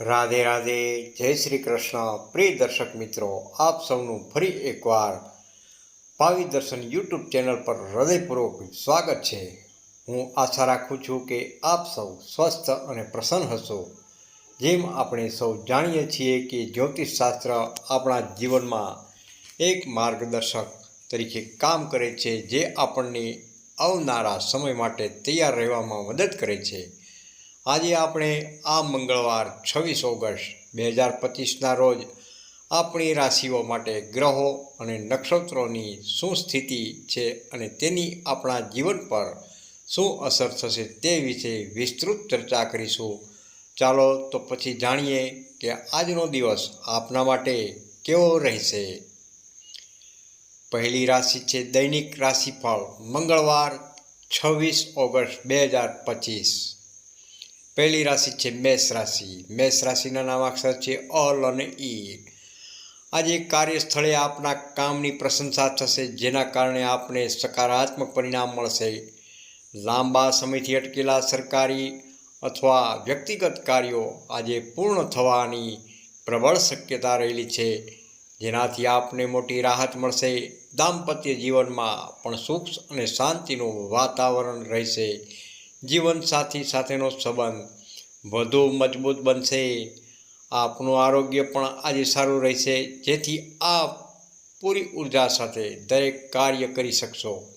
રાધે રાધે, જય શ્રી કૃષ્ણ. પ્રિય દર્શક મિત્રો, આપ સૌનું ફરી એકવાર પાવી દર્શન યુટ્યુબ ચેનલ પર હૃદયપૂર્વક સ્વાગત છે. હું આશા રાખું છું કે આપ સૌ સ્વસ્થ અને પ્રસન્ન હશો. જેમ આપણે સૌ જાણીએ છીએ કે જ્યોતિષશાસ્ત્ર આપણા જીવનમાં એક માર્ગદર્શક તરીકે કામ કરે છે, જે આપણને આવનારા સમય માટે તૈયાર રહેવામાં મદદ કરે છે. આજે આપણે આ મંગળવાર છવ્વીસ ઓગસ્ટ બે હજાર પચીસના રોજ આપણી રાશિઓ માટે ગ્રહો અને નક્ષત્રોની શું સ્થિતિ છે અને તેની આપણા જીવન પર શું અસર થશે તે વિશે વિસ્તૃત ચર્ચા કરીશું. ચાલો તો પછી જાણીએ કે આજનો દિવસ આપના માટે કેવો રહેશે. પહેલી રાશિ છે દૈનિક રાશિફળ મંગળવાર છવ્વીસ ઓગસ્ટ બે હજાર પચીસ. પહેલી રાશિ છે મેષ રાશિ. મેષ રાશિના નામાક્ષર છે અલ અને ઈ. આજે કાર્યસ્થળે આપના કામની પ્રશંસા થશે, જેના કારણે આપને સકારાત્મક પરિણામ મળશે. લાંબા સમયથી અટકેલા સરકારી અથવા વ્યક્તિગત કાર્યો આજે પૂર્ણ થવાની પ્રબળ શક્યતા રહેલી છે, જેનાથી આપને મોટી રાહત મળશે. દાંપત્ય જીવનમાં પણ સુખ અને શાંતિનું વાતાવરણ રહેશે. જીવનસાથી સાથેનો સંબંધ વધુ મજબૂત બનશે. આપનું આરોગ્ય પણ આજે સારું રહેશે. જેથી આપ પૂરી ઊર્જા સાથે દરેક કાર્ય કરી શકશો.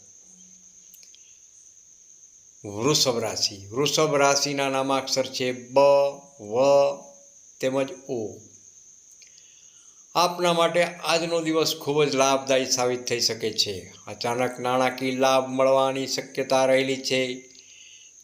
વૃષભ રાશિ. વૃષભ રાશિના નામાક્ષર છે બ, વ, તેમજ ઉ. આપના માટે આજનો દિવસ ખૂબ જ લાભદાયી સાબિત થઈ શકે છે. અચાનક નાણાકીય લાભ મળવાની શક્યતા રહેલી છે.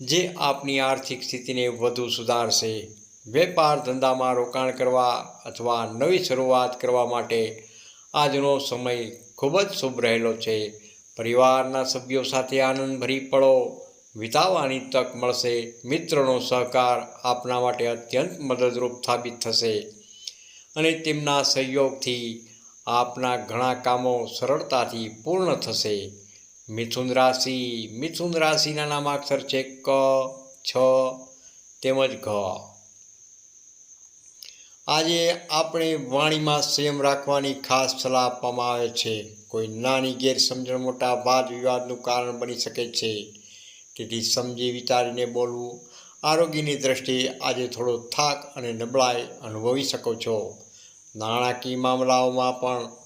જે આપની આર્થિક સ્થિતિને વધુ સુધારશે. વેપાર ધંધામાં રોકાણ કરવા અથવા નવી શરૂઆત કરવા માટે આજનો સમય ખૂબ જ શુભ રહેલો છે. પરિવારના સભ્યો સાથે આનંદભરી પળો, વિતાવવાની તક મળશે. મિત્રોનો સહકાર આપના માટે અત્યંત મદદરૂપ સાબિત થશે. અને તેમના સહયોગથી આપના ઘણા કામો સરળતાથી પૂર્ણ થશે. મિથુન રાશિ, મિથુન રાશિના નામાક્ષર છે ક, છ, તેમજ ઘ. આજે આપણે વાણીમાં સંયમ રાખવાની ખાસ સલાહ આપવામાં આવે છે. કોઈ નાની ગેરસમજણ, મોટા વાદ વિવાદનું કારણ બની શકે છે. તેથી સમજી વિચારીને બોલવું, આરોગ્યની દ્રષ્ટિએ આજે થોડો થાક અને નબળાઈ અનુભવી શકો છો. નાણાકીય મામલાઓમાં પણ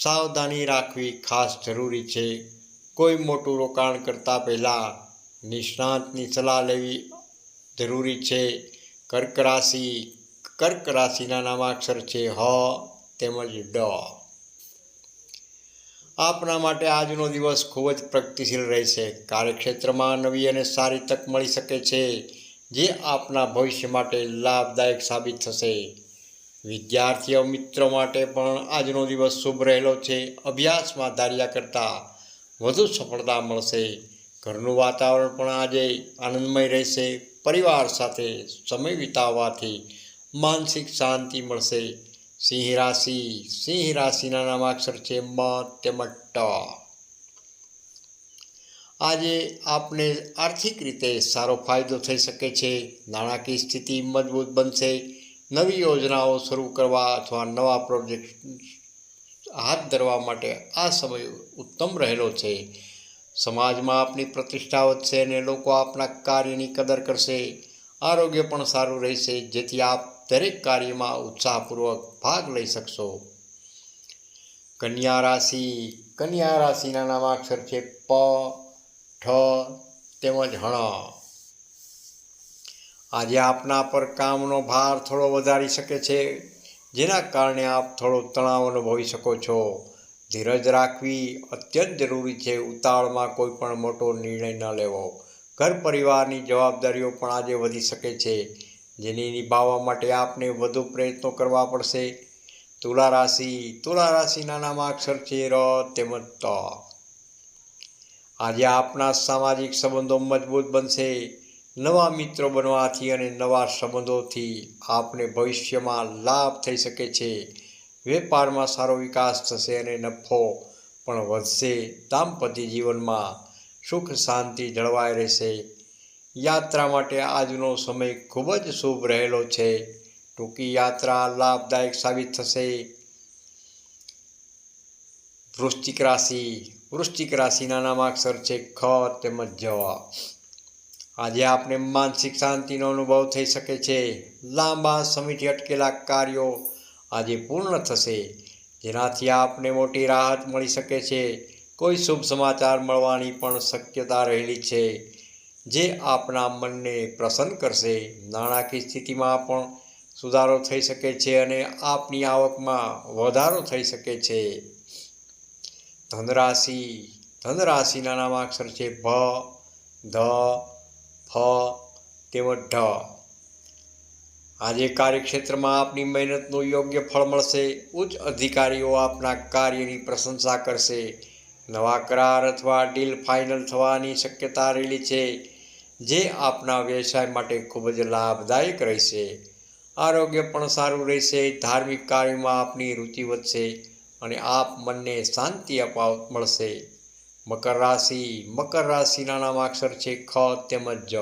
સાવધાની રાખવી ખાસ જરૂરી છે. કોઈ મોટું રોકાણ કરતાં પહેલાં નિષ્ણાંતની સલાહ લેવી જરૂરી છે. કર્ક રાશિ, કર્ક રાશિના નામાક્ષર છે હ તેમજ ડ. આપના માટે આજનો દિવસ ખૂબ જ પ્રગતિશીલ રહેશે. કાર્યક્ષેત્રમાં નવી અને સારી તક મળી શકે છે, જે આપના ભવિષ્ય માટે લાભદાયક સાબિત થશે. વિદ્યાર્થીઓ મિત્રો માટે પણ આજનો દિવસ શુભ રહેલો છે. અભ્યાસમાં ધાર્યા કરતાં વધુ સફળતા મળશે. ઘરનું વાતાવરણ પણ આજે આનંદમય રહેશે. પરિવાર સાથે સમય વિતાવવાથી માનસિક શાંતિ મળશે. સિંહ રાશિ, સિંહ રાશિના નામાક્ષર છે મ તેમજ ટ. આજે આપને આર્થિક રીતે સારો ફાયદો થઈ શકે છે. નાણાકીય સ્થિતિ મજબૂત બનશે. નવી યોજનાઓ શરૂ કરવા અથવા નવા પ્રોજેક્ટ હાથ ધરવા માટે આ સમય ઉત્તમ રહેલો છે. સમાજમાં આપની પ્રતિષ્ઠા વધશે અને લોકો આપના કાર્યની કદર કરશે. આરોગ્ય પણ સારું રહેશે, જેથી આપ દરેક કાર્યમાં ઉત્સાહપૂર્વક ભાગ લઈ શકશો. કન્યા રાશિ, કન્યા રાશિના નામાક્ષર છે પ, ઠ તેમજ હણ. આજે આપના પર કામનો ભાર થોડો વધારી શકે છે, જેના કારણે આપ થોડો તણાવ અનુભવી શકો છો. ધીરજ રાખવી અત્યંત જરૂરી છે, ઉતાવળમાં કોઈ પણ મોટો નિર્ણય ન લેવો. ઘર પરિવારની જવાબદારીઓ પણ આજે વધી શકે છે, જેની નિભાવવા માટે આપને વધુ પ્રયત્નો કરવા પડશે. તુલા રાશિ, તુલા રાશિના નામાક્ષર છે, ર તેમજ ત. આજે આપના સામાજિક સંબંધો મજબૂત બનશે. નવા મિત્રો બનવાથી અને નવા સંબંધોથી આપને ભવિષ્યમાં લાભ થઈ શકે છે. વેપારમાં સારો વિકાસ થશે અને નફો પણ વધશે. દાંપત્ય જીવનમાં સુખ શાંતિ જળવાઈ રહેશે. યાત્રા માટે આજનો સમય ખૂબ જ શુભ રહેલો છે. ટૂંકી યાત્રા લાભદાયક સાબિત થશે. વૃશ્ચિક રાશિ. વૃશ્ચિક રાશિના નામાક્ષર છે ખ તેમજ જ. આજે આપને માનસિક શાંતિનો અનુભવ થઈ શકે છે. લાંબા સમયથી અટકેલા કાર્યો આજે પૂર્ણ થશે. જેનાથી આપને મોટી રાહત મળી શકે છે. કોઈ શુભ સમાચાર મળવાની પણ શક્યતા રહેલી છે. જે આપના મનને પ્રસન્ન કરશે. નાણાકીય સ્થિતિમાં પણ સુધારો થઈ શકે છે અને આપની આવકમાં વધારો થઈ શકે છે. ધનરાશિ, ધનરાશિના નામાક્ષર છે ભ, ધ ફ તેમજ ઢ. આજે કાર્યક્ષેત્રમાં આપની મહેનતનું યોગ્ય ફળ મળશે, ઉચ્ચ અધિકારીઓ આપના કાર્યની પ્રશંસા કરશે. નવા કરાર અથવા ડીલ ફાઇનલ થવાની શક્યતા રહેલી છે, જે આપના વ્યવસાય માટે ખૂબ જ લાભદાયક રહેશે. આરોગ્ય પણ સારું રહેશે, ધાર્મિક કાર્યમાં આપની રુચિ વધશે અને આપ મનને શાંતિ અપાવ, મળશે. મકર રાશિ. મકર રાશિના નામાક્ષર છે ખ તેમજ જ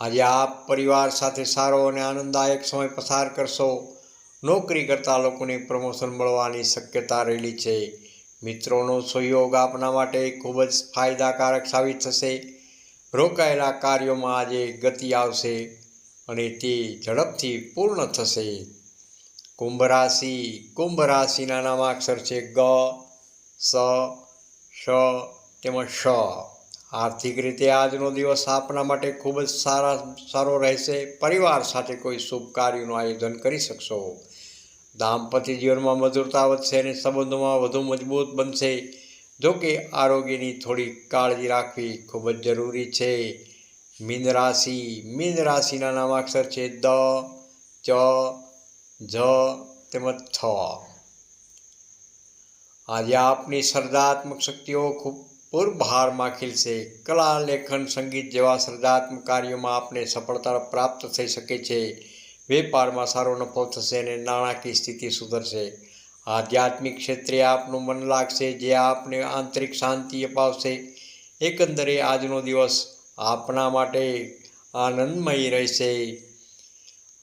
આજે આપ પરિવાર સાથે સારો અને આનંદદાયક સમય પસાર કરશો. નોકરી કરતા લોકોને પ્રમોશન મળવાની શક્યતા રહેલી છે. મિત્રોનો સહયોગ આપના માટે ખૂબ જ ફાયદાકારક સાબિત થશે. રોકાયેલા કાર્યોમાં આજે ગતિ આવશે અને તે ઝડપથી પૂર્ણ થશે. કુંભ રાશિ. કુંભ રાશિના નામાક્ષર છે ગ. સ, શ તેમજ શ. આર્થિક રીતે આજનો દિવસ આપના માટે ખૂબ જ સારા, સારો રહેશે. પરિવાર સાથે કોઈ શુભ કાર્યનું આયોજન કરી શકશો. દાંપત્ય જીવનમાં મધુરતા વધશે અને સંબંધોમાં વધુ મજબૂત બનશે. જો કે આરોગ્યની થોડી કાળજી રાખવી ખૂબ જ જરૂરી છે. મીન રાશિ, મીન રાશિના નામાક્ષર છે દ, ચ, જ તેમજ થ. આજે આપની સર્જાત્મક શક્તિઓ ખૂબ પૂરભારમાં ખીલશે કલા, લેખન, સંગીત જેવા સર્જાત્મક કાર્યોમાં આપને સફળતા પ્રાપ્ત થઈ શકે છે. વેપારમાં સારો નફો થશે અને નાણાકીય સ્થિતિ સુધરશે. આધ્યાત્મિક ક્ષેત્રે આપનું મન લાગશે જે આપને આંતરિક શાંતિ અપાવશે. એકંદરે આજનો દિવસ આપના માટે આનંદમય રહેશે.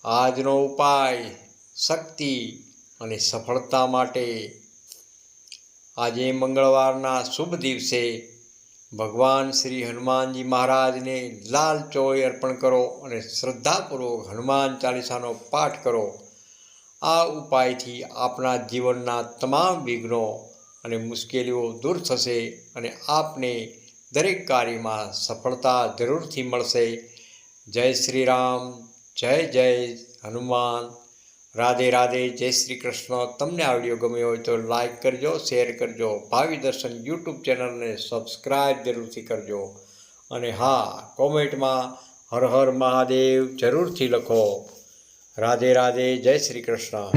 આજનો ઉપાય શક્તિ અને સફળતા માટે આજે મંગળવારના શુભ દિવસે ભગવાન શ્રી હનુમાનજી મહારાજને લાલ ચોય અર્પણ કરો અને શ્રદ્ધાપૂર્વક હનુમાન ચાલીસાનો પાઠ કરો. આ ઉપાયથી આપણા જીવનના તમામ વિઘ્નો અને મુશ્કેલીઓ દૂર થશે અને આપને દરેક કાર્યમાં સફળતા જરૂરથી મળશે. જય શ્રી રામ, જય જય હનુમાન. રાધે રાધે, જય શ્રી કૃષ્ણ. તમને આ ગમ્યો હોય તો લાઈક કરજો શેર કરજો. ભાવિ દર્શન યુટ્યુબ ચેનલને સબસ્ક્રાઈબ જરૂરથી કરજો. અને હા, કોમેન્ટમાં હર હર મહાદેવ જરૂરથી લખો. રાધે રાધે, જય શ્રી કૃષ્ણ.